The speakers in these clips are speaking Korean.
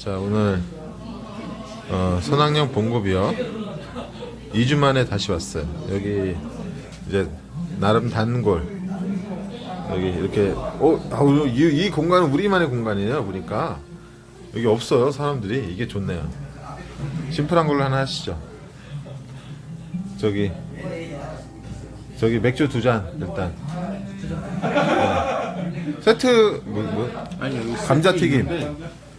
자 오늘 어, 선악령 본고비요. 2주 만에 다시 왔어요. 여기 이제 나름 단골. 여기 이렇게 어 아우, 이, 이 공간은 우리만의 공간이에요 보니까. 여기 없어요 사람들이. 이게 좋네요. 심플한 걸로 하나 하시죠. 저기 저기 맥주 두 잔 일단. 어. 세트 뭐, 뭐? 감자튀김.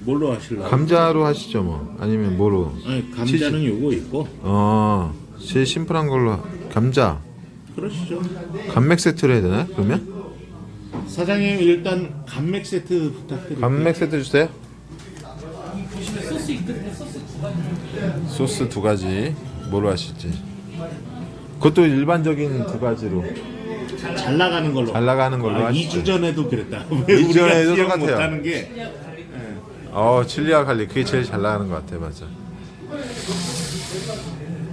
뭘로 하실래요? 감자로 하시죠 뭐. 아니면 뭐로? 아니 감자는 요거 있고. 어 제일 심플한 걸로 하- 감자. 그러시죠. 감맥 세트로 해야 되나 그러면? 사장님 일단 감맥 세트 부탁드릴게요. 감맥 세트 주세요. 소스 두 가지. 뭐로 하실지. 그것도 일반적인 두 가지로. 잘 나가는 걸로. 잘 나가는 걸로 아, 하시죠. 2주 전에도 그랬다. 왜 이주 우리가 전에도 기억 똑같아요. 못하는 게 어 칠리와 갈릭 그게 제일 잘 나가는 것 같아 맞아.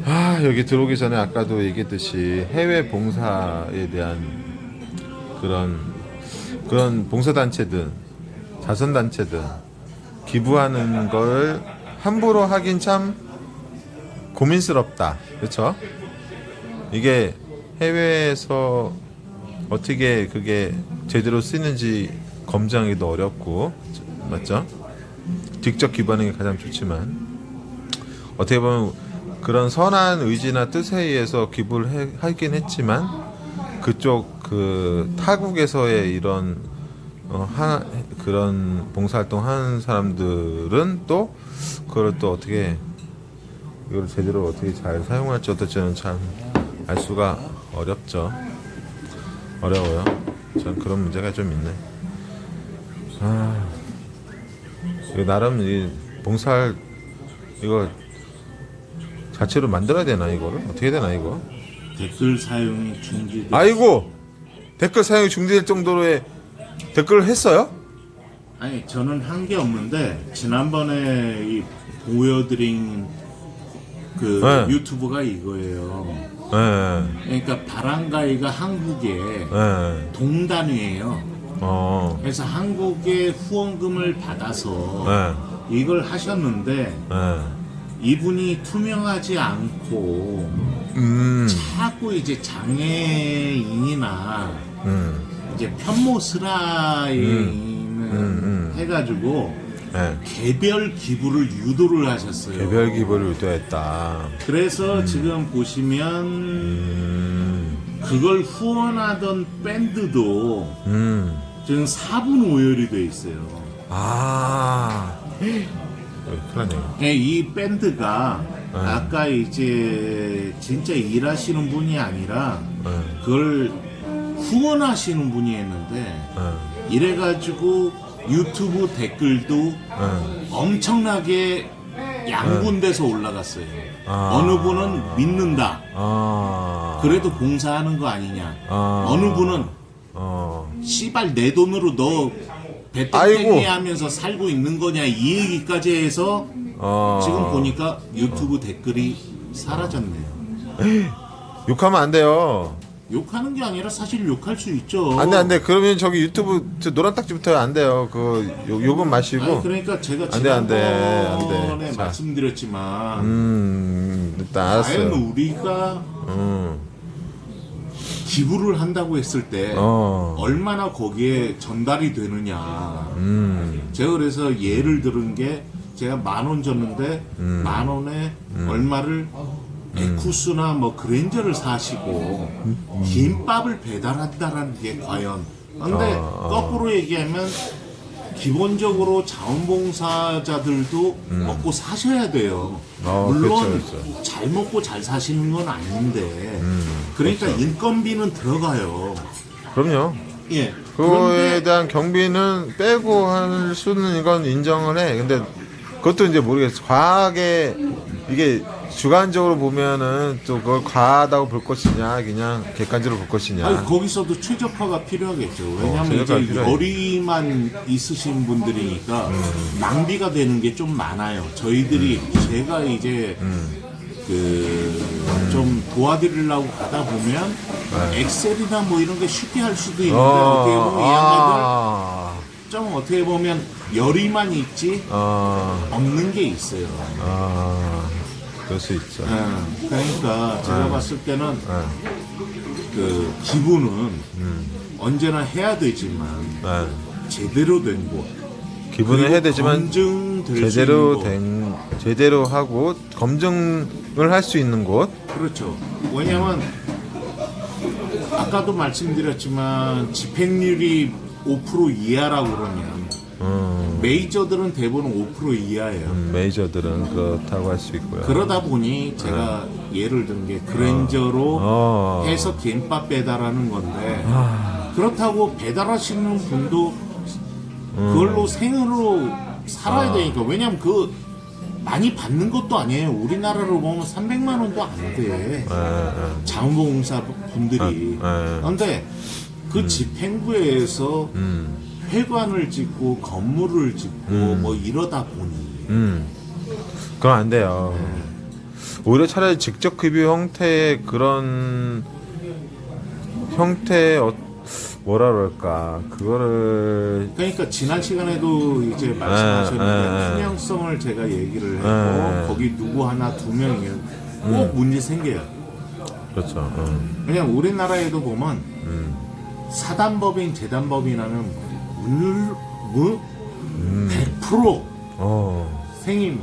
아 여기 들어오기 전에 아까도 얘기했듯이 해외 봉사에 대한 그런 그런 봉사단체든 자선단체든 기부하는 걸 함부로 하긴 참 고민스럽다. 그렇죠 이게 해외에서 어떻게 그게 제대로 쓰는지 검증하기도 어렵고 맞죠? 직접 기부하는 게 가장 좋지만 어떻게 보면 그런 선한 의지나 뜻에 의해서 기부를 해, 하긴 했지만 그쪽 그 타국에서의 이런 어, 하, 그런 봉사활동 하는 사람들은 또 그걸 또 어떻게 이걸 제대로 어떻게 잘 사용할지 어떨지는 참 알 수가 어렵죠. 어려워요. 전 그런 문제가 좀 있네. 아, 나름 이 봉사할 이거 자체로 만들어야 되나 이거를 어떻게 되나 이거? 댓글 사용이 중지. 아이고 댓글 사용이 중지될 정도로의 댓글을 했어요? 아니 저는 한 게 없는데 지난번에 이 보여드린 그 네. 유튜브가 이거예요. 예, 그러니까 바람가이가 한국에 예, 동단위예요. 어, 그래서 한국의 후원금을 받아서 예, 이걸 하셨는데 예, 이분이 투명하지 않고 음, 자꾸 이제 장애인이나 음, 이제 편모스라인을 음, 해가지고 예. 개별 기부를 유도를 하셨어요. 개별 기부를 유도했다. 그래서 지금 보시면 음, 그걸 후원하던 밴드도 음, 지금 4분 오열이 돼 있어요. 아, 큰일 났네요. 예, 이 밴드가 네. 아까 이제 진짜 일하시는 분이 아니라 예, 그걸 후원하시는 분이 했는데 예, 이래가지고 유튜브 댓글도 예. 엄청나게 양분돼서 올라갔어요. 아. 어느 분은 믿는다. 아, 그래도 봉사하는 거 아니냐. 아. 어느 분은 어, 씨발 내 돈으로 너. 배땡땡이 하면서 살고 있는 거냐 이 얘기까지 해서 어. 지금 보니까 유튜브 댓글이 사라졌네요. 욕하면 안 돼요. 욕하는 게 아니라 사실 욕할 수 있죠. 안 돼, 안 돼. 그러면 저기 유튜브 저 노란 딱지부터 안 돼요. 그 욕, 욕은 마시고. 그러니까 제가 안 돼, 안 돼, 안 지난번에 돼. 자. 말씀드렸지만 음, 일단 과연 알았어요. 우리가 음, 기부를 한다고 했을 때 어, 얼마나 거기에 전달이 되느냐. 음, 제가 그래서 예를 들은 게 제가 만 원 줬는데 음. 만 원에 얼마를 에쿠스나 뭐 그랜저를 사시고 김밥을 배달한다라는 게 과연 근데 아, 아. 거꾸로 얘기하면 기본적으로 자원봉사자들도 먹고 사셔야 돼요. 음. 어, 물론 그렇죠, 그렇죠. 잘 먹고 잘 사시는 건 아닌데 그러니까 그렇죠. 인건비는 들어가요. 그럼요. 예. 그거에 그런데 대한 경비는 빼고 할 수는 이건 인정을 해. 근데 그것도 이제 모르겠어. 과하게 이게 주관적으로 보면은 또 그걸 과하다고 볼 것이냐, 그냥 객관적으로 볼 것이냐. 아니 거기서도 최적화가 필요하겠죠. 왜냐하면 어, 최적화가 이제 필요해. 열이만 있으신 분들이니까 낭비가 되는 게 좀 많아요. 저희들이 음. 제가 이제 그 좀 도와드리려고 가다 보면 엑셀이나 뭐 이런 게 쉽게 할 수도 있는데 어, 떻게 보면 이 양반들 네. 아, 좀 어떻게 보면 열의만 있지 어, 없는 게 있어요. 아, 그럴 수 있죠. 예, 그러니까 제가 네. 봤을 때는 네, 그 기부는 음. 언제나 해야 되지만 네. 제대로 된 곳. 그리고 해야 되지만 검증될 제대로 수 있는 곳. 된 제대로 하고 검증을 할 수 있는 곳. 그렇죠. 왜냐면 아까도 말씀드렸지만 집행률이 5% 이하라고 그러면 음, 메이저들은 대부분 5% 이하예요. 음, 메이저들은 그렇다고 할 수 있고요. 그러다 보니 제가 예를 든 게 그랜저로 어. 해서 김밥 배달하는 건데 아. 그렇다고 배달하시는 분도 음. 그걸로 생으로 살아야 아. 되니까 왜냐면 그 많이 받는 것도 아니에요. 우리나라로 보면 300만 원도 안 돼. 예, 예. 자원봉사 분들이. 아, 네. 그런데 그 집행부에서 음, 회관을 짓고 건물을 짓고 뭐 이러다 보니 음. 그건 안 돼요. 오히려 차라리 직접 급여 형태의 그런 형태의 어, 뭐라 그럴까 그거를 그러니까 지난 시간에도 이제 말씀하셨는데 네, 네. 투명성을 제가 얘기를 했고 네. 거기 누구 하나 두 명이면 꼭 문제 생겨요. 그렇죠. 음, 그냥 우리나라에도 보면 음, 사단법인 재단법인하면 물, 무, 음. 100% 어, 생임.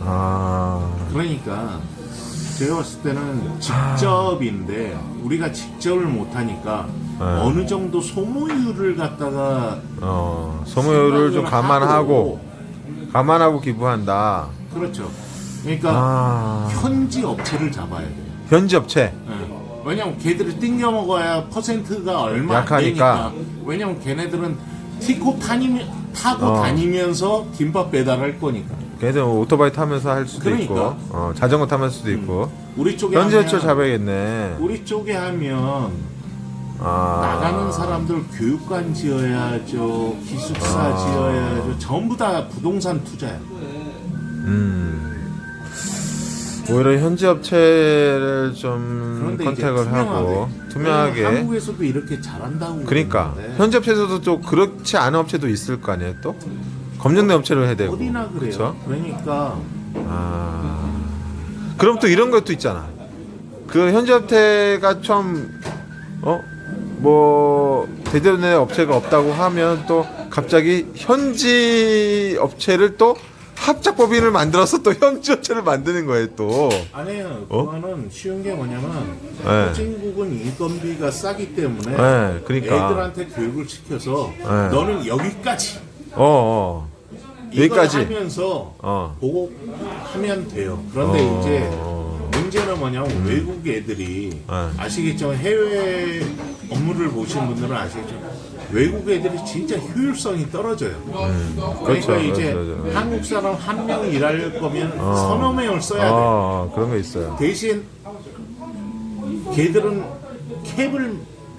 아, 그러니까 제가 봤을 때는 직접인데 우리가 직접을 못하니까 네. 어느 정도 소모율을 갖다가 어, 소모율을 좀 감안하고 감안하고 기부한다. 그렇죠. 그러니까 아, 현지 업체를 잡아야 돼요. 현지 업체. 예. 왜냐면 걔들이 띵겨 먹어야 퍼센트가 얼마 안 약하니까. 되니까. 왜냐면 걔네들은 티코 타니, 타고 어. 다니면서 김밥 배달할 거니까. 걔들 오토바이 타면서 할 수도 그러니까. 있고, 어, 자전거 타면서 수도 있고. 우리 쪽에 현지 하면, 업체 잡아야겠네. 우리 쪽에 하면 아, 나가는 사람들 교육관 지어야죠, 기숙사 아. 지어야죠. 전부 다 부동산 투자야. 음. 오히려 현지 업체를 좀 그런데 이제 컨택을. 하고 투명하게. 왜냐면 한국에서도 이렇게 잘한다고. 그러니까 그러는데 현지 업체에서도 또 그렇지 않은 업체도 있을 거 아니에요 또 검증된 업체를 해야 되고 어디나 그래요. 그쵸? 그러니까 아 그럼 또 이런 것도 있잖아 그 현지 업체가 좀어뭐 제대로 된 업체가 없다고 하면 또 갑자기 현지 업체를 또 합작법인을 만들어서 또 현지 업체를 만드는 거예요 또 아니에요. 어? 그거는 쉬운 게 뭐냐면 네. 후진국은 인건비가 싸기 때문에 네, 그러니까. 애들한테 교육을 시켜서 네. 너는 여기까지 어, 어. 이걸 여기까지 하면서 어. 보고 하면 돼요. 그런데 어. 이제 문제는 뭐냐면 외국 애들이 네. 아시겠죠? 해외 업무를 보신 분들은 아시겠죠? 외국 애들이 진짜 효율성이 떨어져요. 그러니까 그렇죠, 이제 그렇죠, 그렇죠. 한국 사람 한 명 일할 거면 서너 명을 써야 돼요. 어, 어, 그런 거 있어요 대신 걔들은 캡을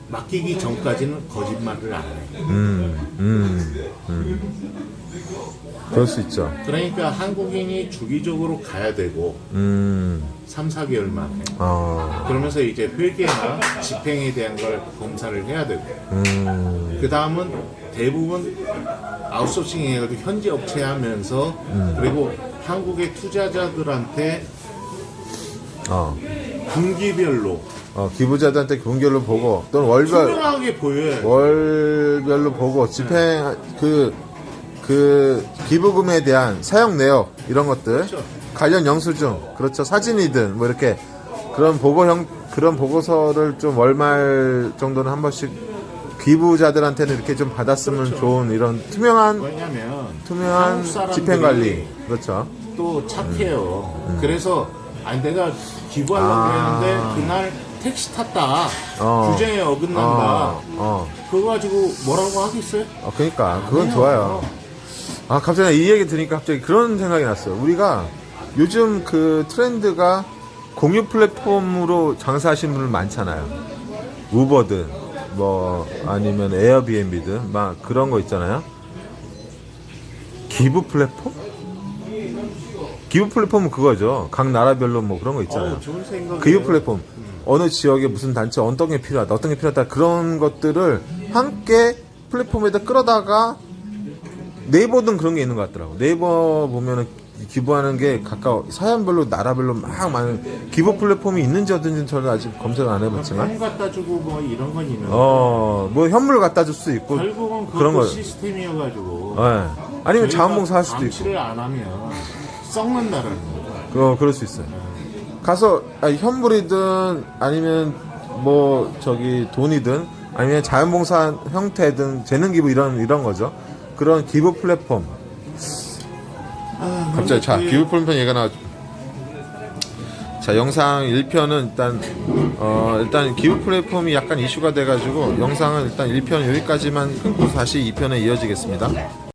맡기기 전까지는 거짓말을 안 해요. 음, 음, 음. 그럴 수 있죠. 그러니까 한국인이 주기적으로 가야 되고 음, 3, 4개월 만에. 어, 그러면서 이제 회계나 집행에 대한 걸 검사를 해야 되고. 음, 그 다음은 대부분 아웃소싱 해가지고 현지 업체 하면서 그리고 한국의 투자자들한테 어, 분기별로 어, 기부자들한테 분결로 보고 또는 월별 투명하게 보여요. 월별로 보고 집행 그 그 기부금에 대한 사용 내역 이런 것들 그렇죠. 관련 영수증 그렇죠 사진이든 뭐 이렇게 그런 보고형 그런 보고서를 좀 월말 정도는 한 번씩 기부자들한테는 이렇게 좀 받았으면 좋은 이런 투명한 왜냐면 투명한 집행 관리 그렇죠 또 착해요. 그래서 아니 내가 기부하려고 음. 아. 했는데 그날 택시 탔다. 어. 규정에 어긋난다. 어, 어, 그거 가지고 뭐라고 하겠어요? 어 그러니까 그건. 좋아요 아 갑자기 이 얘기 들으니까 갑자기 그런 생각이 났어요. 우리가 요즘 그 트렌드가 공유 플랫폼으로 장사하시는 분들 많잖아요. 우버든 뭐 아니면 에어비앤비든 막 그런 거 있잖아요. 기부 플랫폼? 기부 플랫폼은 그거죠. 각 나라별로 뭐 그런 거 있잖아요. 생각이에요. 기부 플랫폼 어느 지역에 무슨 단체 어떤 게 필요하다 어떤 게 필요하다 그런 것들을 함께 플랫폼에다 끌어다가 네이버든 그런 게 있는 것 같더라고. 네이버 보면은 기부하는 게 각각 사연별로 나라별로 막 많은 기부 플랫폼이 있는지 어딘지는 저는 아직 검색을 안 해봤지만 형 갖다 주고 뭐 이런 건 있는데 어뭐 현물 갖다 줄수 있고 결국은 그런 그런 거 시스템이어가지고 예. 아니면 자원봉사 할 수도 있고 방치를 안 하면 썩는다라는 거죠. 그거 그럴 수 있어요. 가서 아니, 현물이든 아니면 뭐 저기 돈이든 아니면 자연봉사 형태든 재능 기부 이런 이런 거죠. 그런 기부 플랫폼. 갑자기 자 기부 플랫폼 얘기가 나. 자 영상 1편은 일단 어 일단 기부 플랫폼이 약간 이슈가 돼가지고 영상은 일단 1편 여기까지만 끊고 다시 2편에 이어지겠습니다.